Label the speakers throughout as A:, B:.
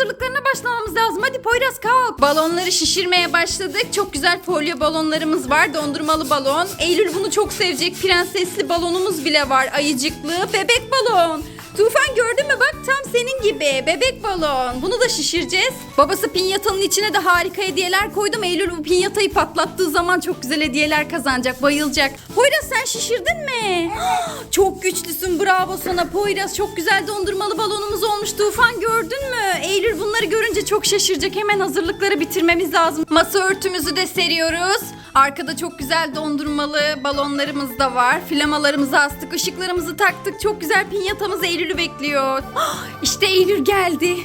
A: hazırlıklarına başlamamız lazım. Hadi Poyraz kalk. Balonları şişirmeye başladık. Çok güzel folyo balonlarımız var. Dondurmalı balon. Eylül bunu çok sevecek. Prensesli balonumuz bile var. Ayıcıklı bebek balon. Tufan gördün mü bak tam senin gibi bebek balon. Bunu da şişireceğiz. Babası pinyatanın içine de harika hediyeler koydum. Eylül bu pinyatayı patlattığı zaman çok güzel hediyeler kazanacak, bayılacak. Poyraz sen şişirdin mi? çok güçlüsün bravo sana Poyraz. Çok güzel dondurmalı balonumuz olmuş. Tufan gördün mü? Eylül bunları görünce çok şaşıracak. Hemen hazırlıkları bitirmemiz lazım. Masa örtümüzü de seriyoruz. Arkada çok güzel dondurmalı balonlarımız da var. Flamalarımızı astık, ışıklarımızı taktık. Çok güzel pinyatamız Eylül'ü bekliyor. işte Eylül geldi.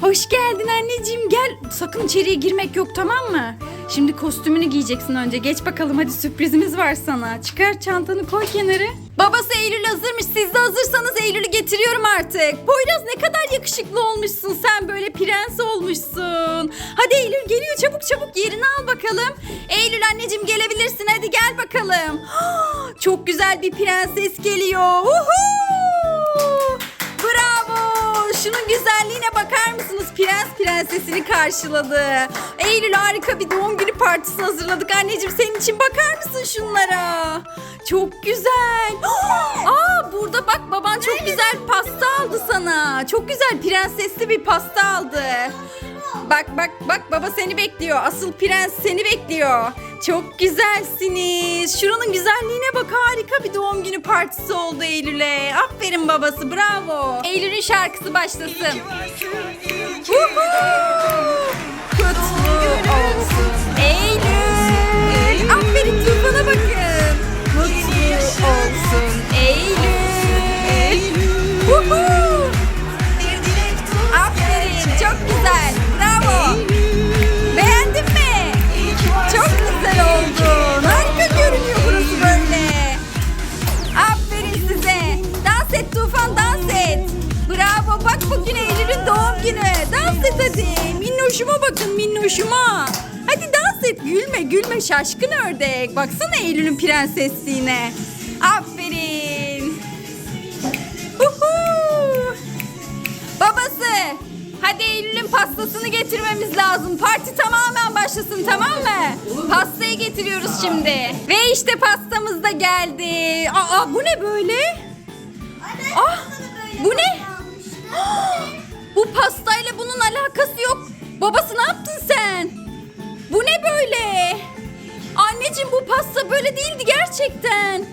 A: Hoş geldin anneciğim gel. Sakın içeriye girmek yok tamam mı? Şimdi kostümünü giyeceksin önce. Geç bakalım hadi sürprizimiz var sana. Çıkar çantanı koy kenara. Babası Eylül hazırmış. Siz de hazırsanız Eylül'ü getiriyorum artık. Poyraz ne kadar yakışıklı olmuşsun sen böyle prens olmuşsun. Hadi Eylül geliyor çabuk çabuk yerini al bakalım. Eylül anneciğim gelebilirsin hadi gel bakalım. Çok güzel bir prenses geliyor. Uhu! Bravo! Şunun güzelliğine bakar mısınız? Prens prensesini karşıladı. Eylül harika bir doğum günü partisi hazırladık. Anneciğim senin için bakar mısın şunlara? Çok güzel. Aa burada bak baban çok güzel pasta aldı sana. Çok güzel prensesli bir pasta aldı. Bak bak bak baba seni bekliyor. Asıl prens seni bekliyor. Çok güzelsiniz. Şuranın güzelliğine bak harika bir doğum günü partisi oldu Eylül'e. Aferin babası bravo. Eylül'ün şarkısı başlasın. Huhu! Kutlu olsun Eylül. Aferin Tufan'a bakın. Hadi. Minnoşuma bakın minnoşuma. Hadi dans et gülme gülme şaşkın ördek. Baksana Eylül'ün prensesliğine. Aferin. Huhu. Babası. Hadi Eylül'ün pastasını getirmemiz lazım. Parti tamamen başlasın tamam mı? Pastayı getiriyoruz şimdi. Ve işte pastamız da geldi. Aa bu ne böyle? Ah bu ne? Bu pastayla bunun alakası yok. Babası ne yaptın sen? Bu ne böyle? Anneciğim bu pasta böyle değildi gerçekten.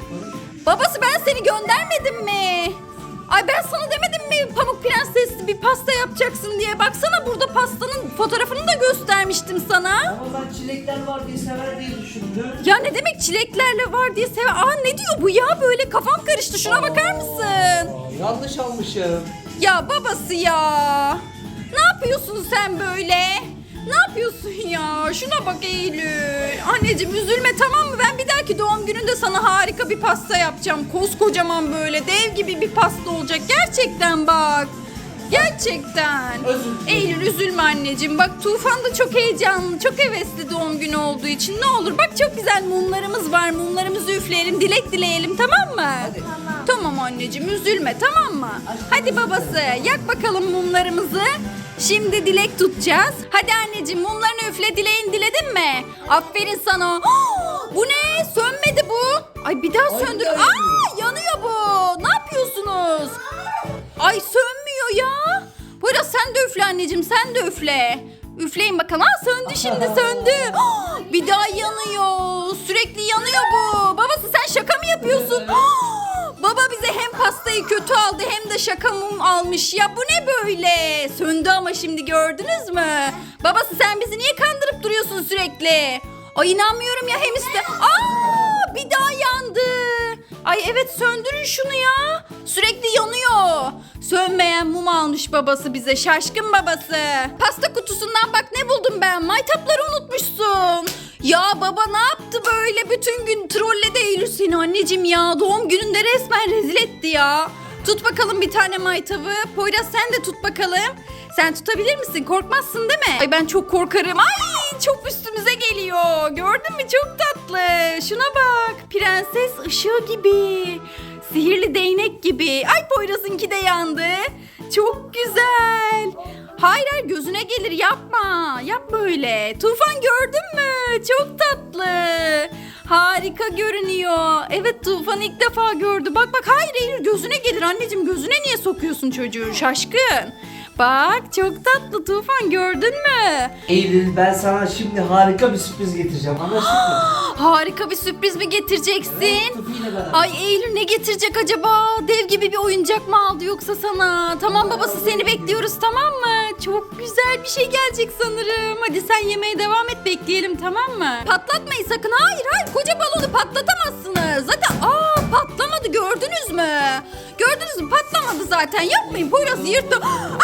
A: Babası ben seni göndermedim mi? Ay ben sana demedim mi Pamuk Prenses bir pasta yapacaksın diye. Baksana burada pastanın fotoğrafını da göstermiştim sana.
B: Ama ben çilekler var diye sever diye düşündüm.
A: Ya ne demek çileklerle var diye sever. Aa ne diyor bu ya böyle kafam karıştı şuna bakar mısın?
B: Aa, yanlış almışım.
A: Ya babası ya. Ne yapıyorsun sen böyle? Ne yapıyorsun ya? Şuna bak Eylül. Anneciğim üzülme tamam mı? Ben bir dahaki doğum gününde sana harika bir pasta yapacağım. Koskocaman böyle dev gibi bir pasta olacak. Gerçekten bak. Gerçekten.
B: Özür.
A: Eylül üzülme anneciğim. Bak Tufan da çok heyecanlı, çok hevesli doğum günü olduğu için. Ne olur bak çok güzel mumlarımız var. Mumlarımızı üfleyelim, dilek dileyelim tamam mı?
B: Hadi.
A: Tamam anneciğim üzülme tamam mı? Hadi babası yak bakalım mumlarımızı. Şimdi dilek tutacağız. Hadi anneciğim mumlarını üfle dileğin diledin mi? Aferin sana. Bu ne? Sönmedi bu. Ay bir daha söndür. Aa yanıyor bu. Ne yapıyorsunuz? Ay sönmüyor ya. Poyraz sen de üfle anneciğim sen de üfle. Üfleyin bakalım. Aa söndü şimdi söndü. Bir daha yanıyor. Sürekli yanıyor bu. Babası sen şaka mı yapıyorsun? Baba bize hem pastayı kötü aldı hem de şaka mum almış. Ya bu ne böyle? Söndü ama şimdi gördünüz mü? Babası sen bizi niye kandırıp duruyorsun sürekli? Ay inanmıyorum ya hem iste... Aa bir daha yandı. Ay evet söndürün şunu ya. Sürekli yanıyor. Sönmeyen mum almış babası bize. Şaşkın babası. Pasta kutusundan bak ne buldum ben. Maytapları unutmuşsun. Ya baba ne yaptı böyle bütün gün trolledi Eylül seni anneciğim ya. Doğum gününde resmen rezil etti ya. Tut bakalım bir tane maytabı. Poyraz sen de tut bakalım. Sen tutabilir misin? Korkmazsın değil mi? Ay ben çok korkarım. Ay çok üstümüze geliyor. Gördün mü? Çok tatlı. Şuna bak. Prenses ışığı gibi. Sihirli değnek gibi. Ay Poyraz'ınki de yandı. Çok güzel. Hayır hayır gözüne gelir yapma. Yap böyle. Tufan gördün mü? Çok tatlı. Harika görünüyor. Evet Tufan ilk defa gördü. Bak bak hayır Eylül gözüne gelir anneciğim. Gözüne niye sokuyorsun çocuğu şaşkın? Bak çok tatlı Tufan gördün mü?
B: Eylül ben sana şimdi harika bir sürpriz getireceğim. Anlaştık mı?
A: Harika bir sürpriz mi getireceksin?
B: Tufi ile beraber.
A: Ay Eylül ne getirecek acaba? Dev gibi bir oyuncak mı aldı yoksa sana? Tamam babası seni bekliyoruz tamam mı? Çok güzel bir şey gelecek sanırım. Hadi sen yemeğe devam et bekleyelim tamam mı? Patlatmayın sakın. Hayır hayır koca balonu patlatamazsınız. Zaten aa patlamadı gördünüz mü? Gördünüz mü patlamadı zaten. Yapmayın Poyraz yırttı. İnanmıyorum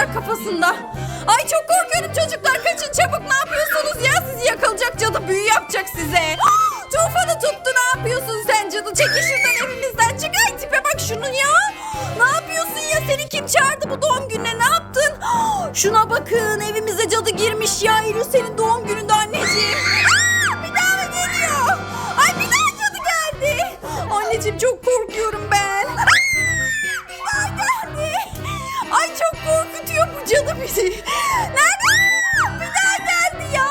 A: var kafasında. Ay çok korkuyorum çocuklar kaçın çabuk ne yapıyorsunuz ya sizi yakalayacak cadı büyü yapacak size. Ah, Tufanı tuttu ne yapıyorsun sen cadı çekil şuradan evimizden çık ay tipe bak şunun ya. Ne yapıyorsun ya seni kim çağırdı bu doğum gününe ne yaptın? Ah, Şuna bakın evimize cadı girmiş ya Eylül senin doğum gününde anneciğim. Aa, bir daha mı geliyor? Ay bir daha cadı geldi. Anneciğim çok Nerede? Bir daha geldi ya.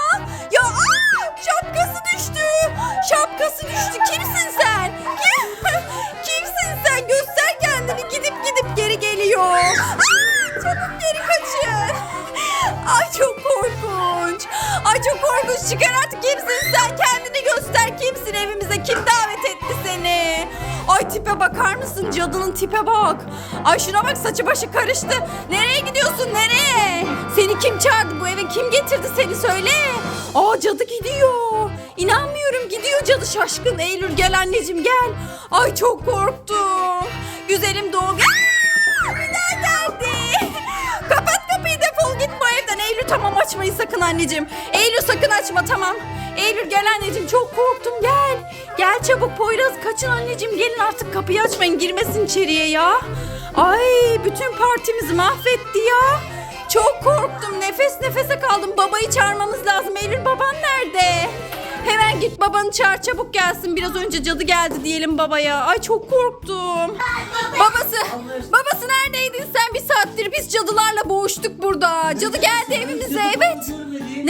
A: Ya aa, şapkası düştü. Şapkası düştü. Kimsin sen? Kim? Kimsin sen? Göster kendini. Gidip gidip geri geliyor. Aa, çabuk geri kaçın. Ay çok korkunç. Ay çok korkunç. Çıkar artık kimsin sen? Kendini göster. Kimsin evimize? Kim davet etti seni? Ay tipe bakar mısın? Cadının tipe bak. Ay şuna bak saçı başı karıştı. Nereye gidiyorsun? Nereye? Seni kim çağırdı bu eve? Kim getirdi seni söyle. Aa cadı gidiyor. İnanmıyorum gidiyor cadı şaşkın. Eylül gel anneciğim gel. Ay çok korktum. Güzelim doğum. Tamam açmayın sakın anneciğim. Eylül sakın açma tamam. Eylül gel anneciğim çok korktum gel. Gel çabuk Poyraz kaçın anneciğim gelin artık kapıyı açmayın girmesin içeriye ya. Ay bütün partimizi mahvetti ya. Çok korktum nefes nefese kaldım babayı çağırmamız lazım. Eylül baban nerede? Hemen git babanı çağır çabuk gelsin. Biraz önce cadı geldi diyelim babaya. Ay çok korktum. Babası, babası neredeydin sen bir saattir? Biz cadılarla boğuştuk burada. Cadı geldi evimize evet.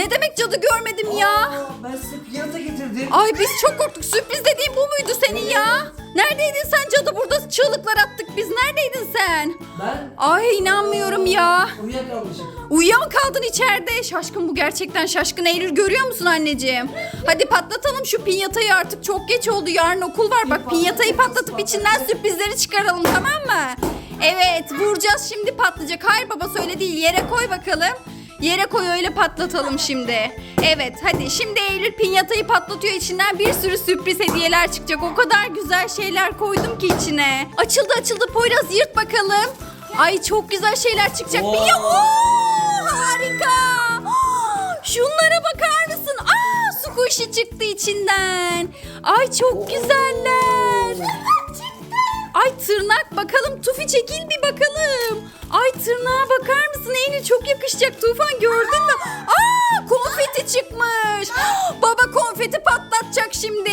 A: Ne demek cadı görmedim ya?
B: Aa, ben size piyata getirdim.
A: Ay biz çok korktuk. Sürpriz dediğin bu muydu senin ya? Neredeydin sen cadı? Burada çığlıklar attık biz. Neredeydin sen?
B: Ben
A: Ay inanmıyorum ya.
B: uyuyakalmışım.
A: Uyuya mı kaldın içeride? Şaşkın bu gerçekten şaşkın. Eylül görüyor musun anneciğim? Hadi patlatalım şu pinyatayı artık çok geç oldu. Yarın okul var. Bak pinyatayı patlatıp içinden sürprizleri çıkaralım tamam mı? Evet vuracağız şimdi patlayacak. Hayır baba öyle değil. Yere koy bakalım. Yere koy öyle patlatalım şimdi. Evet hadi şimdi Eylül pinyatayı patlatıyor içinden bir sürü sürpriz hediyeler çıkacak. O kadar güzel şeyler koydum ki içine. Açıldı açıldı Poyraz yırt bakalım. Ay çok güzel şeyler çıkacak.
B: Wow.
A: Bir Oo, harika. Şunlara bakar mısın? Aa su kuşu çıktı içinden. Ay çok güzeller. Ay tırnak bakalım Tufi çekil bir bakalım. Ay tırnağa bakar mısın Eylül çok yakışacak Tufan gördün mü? Aa konfeti çıkmış. Baba konfeti patlatacak şimdi.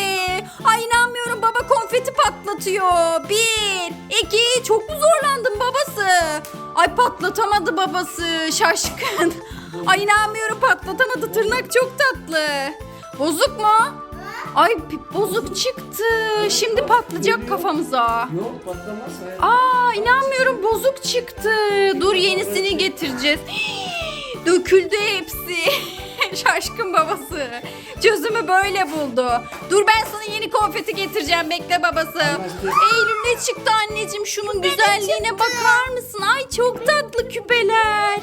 A: Ay inanmıyorum baba konfeti patlatıyor. Bir, iki çok mu zorlandın babası? Ay patlatamadı babası şaşkın. Ay inanmıyorum patlatamadı tırnak çok tatlı. Bozuk mu? Ay bozuk çıktı. Şimdi patlayacak kafamıza.
B: Yok patlamaz.
A: Aa inanmıyorum bozuk çıktı. Dur yenisini getireceğiz. Hii, Döküldü hepsi. Şaşkın babası. Çözümü böyle buldu. Dur ben sana yeni konfeti getireceğim. Bekle babası. Eylül ne çıktı anneciğim? Şunun güzelliğine bakar mısın? Ay çok tatlı küpeler.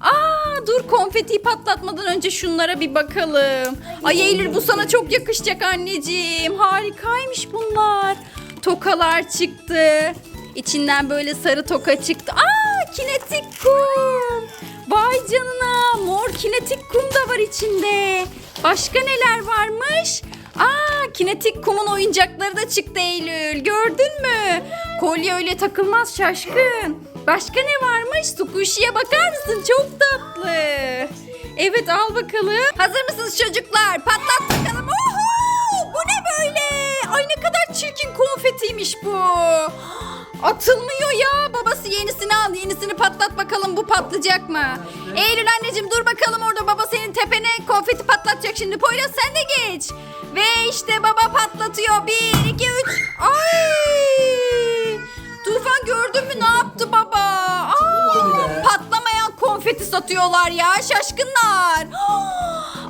A: Aa dur konfetiyi patlatmadan önce şunlara bir bakalım. Ay Eylül bu sana çok yakışacak anneciğim. Harikaymış bunlar. Tokalar çıktı. İçinden böyle sarı toka çıktı. Aa kinetik kum. Vay canına mor kinetik kum da var içinde. Başka neler varmış? Aa kinetik kumun oyuncakları da çıktı Eylül. Gördün mü? Kolye öyle takılmaz şaşkın. Başka ne varmış? Squishy'ye bakar mısın? Çok tatlı. Evet al bakalım. Hazır mısınız çocuklar? Patlat bakalım. Oho! Bu ne böyle? Ay ne kadar çirkin konfetiymiş bu. Atılmıyor ya. Babası yenisini al. Yenisini patlat bakalım bu patlayacak mı? Eylül anneciğim dur bakalım orada baba senin tepene konfeti patlatacak şimdi. Poyraz sen de geç. Ve işte baba patlatıyor. Bir, iki, üç. Ay! Tufan gördün mü ne yaptı baba? Aa, patlamayan konfeti satıyorlar ya şaşkınlar.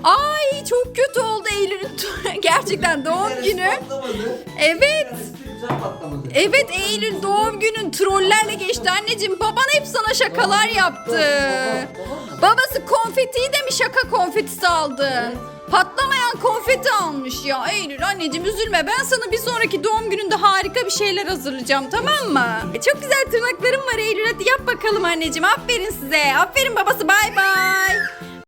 A: Ay çok kötü oldu Eylül'ün gerçekten doğum günü. Evet.
B: Güzel patlamadı.
A: Evet Eylül doğum günün trollerle geçti anneciğim. Baban hep sana şakalar yaptı. Babası konfetiyi de mi şaka konfetisi aldın? Patlamayan konfeti almış ya Eylül anneciğim üzülme ben sana bir sonraki doğum gününde harika bir şeyler hazırlayacağım tamam mı? E, çok güzel tırnaklarım var Eylül hadi yap bakalım anneciğim aferin size aferin babası bay bay.